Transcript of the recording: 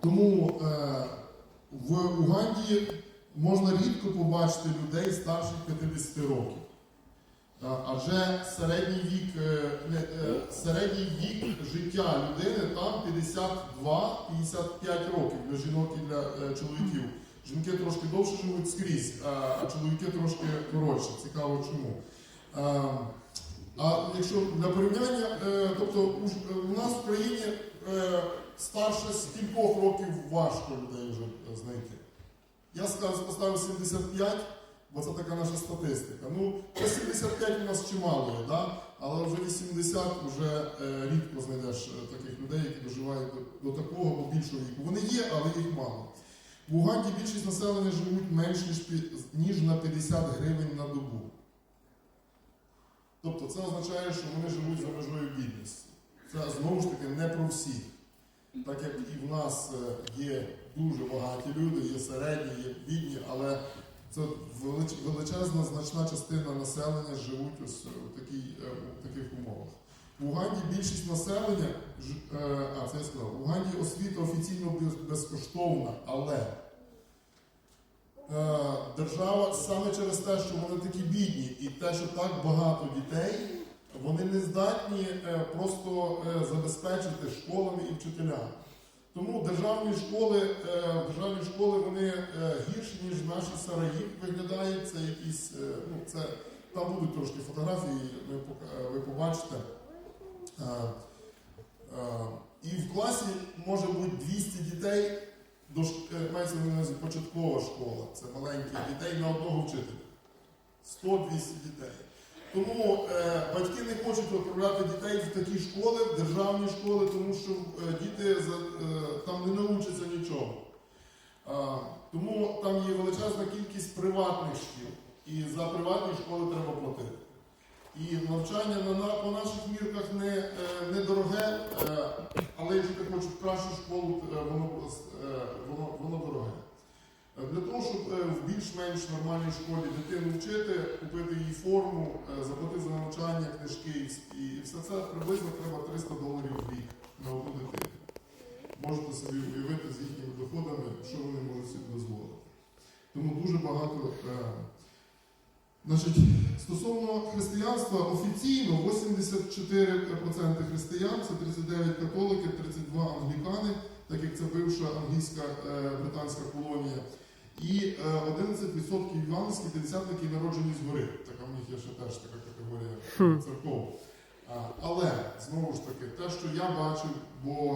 Тому е, в Уганді можна рідко побачити людей старших 50 років. А, Адже середній вік, е, не, е, середній вік життя людини там 52-55 років для жінок і для е, чоловіків. Жінки трошки довше живуть скрізь, а, а чоловіки трошки коротше. Цікаво чому. А, якщо для порівняння, е, тобто у, нас в країні е, старше з кількох років важко людей вже е, знайти. Я поставив 75, бо це така наша статистика. Ну, це 75 у нас чимало є, да? але вже 80 вже е, рідко знайдеш е, таких людей, які доживають до, до такого або більшого віку. Вони є, але їх мало. В Уганді більшість населення живуть менш ніж на 50 гривень на добу. Тобто це означає, що вони живуть за межою бідності. Це знову ж таки не про всіх. Так як і в нас е, є дуже багаті люди, є середні, є бідні, але це величезна значна частина населення живуть ось у, такій, е, у таких умовах. В Уганді більшість населення, е, а це я сказав, в Уганді освіта офіційно безкоштовна, але е, держава саме через те, що вони такі бідні, і те, що так багато дітей, вони не здатні е, просто е, забезпечити школами і вчителями. Тому державні школи, е, державні школи вони гірші, ніж наші сараї виглядають. Це якісь, ну, це, там будуть трошки фотографії, ви, побачите. І в класі може бути 200 дітей, мається на увазі початкова школа, це маленьких дітей на одного вчителя. 100-200 дітей. Тому е, батьки не хочуть відправляти дітей в такі школи, в державні школи, тому що е, діти за, е, там не навчаться нічого. А, тому там є величезна кількість приватних шкіл. І за приватні школи треба платити. І навчання на, на, по наших мірках не, е, не дороге, е, але якщо ти хочеш кращу школу, е, воно, е, воно, воно дороге. Е, Для того, щоб в більш-менш нормальній школі дитину вчити, купити їй форму, заплатити за навчання, книжки і все це приблизно треба 300 доларів в рік на одну дитину. Можете собі уявити з їхніми доходами, що вони можуть собі дозволити. Тому дуже багато. Значить, стосовно християнства, офіційно 84% християн, це 39 католиків, 32 англікани, так як це бивша англійська е, британська колонія, і е, 11% іванські п'ятдесятники народжені згори. Така в них є ще теж така категорія церков. Але знову ж таки, те, що я бачив, бо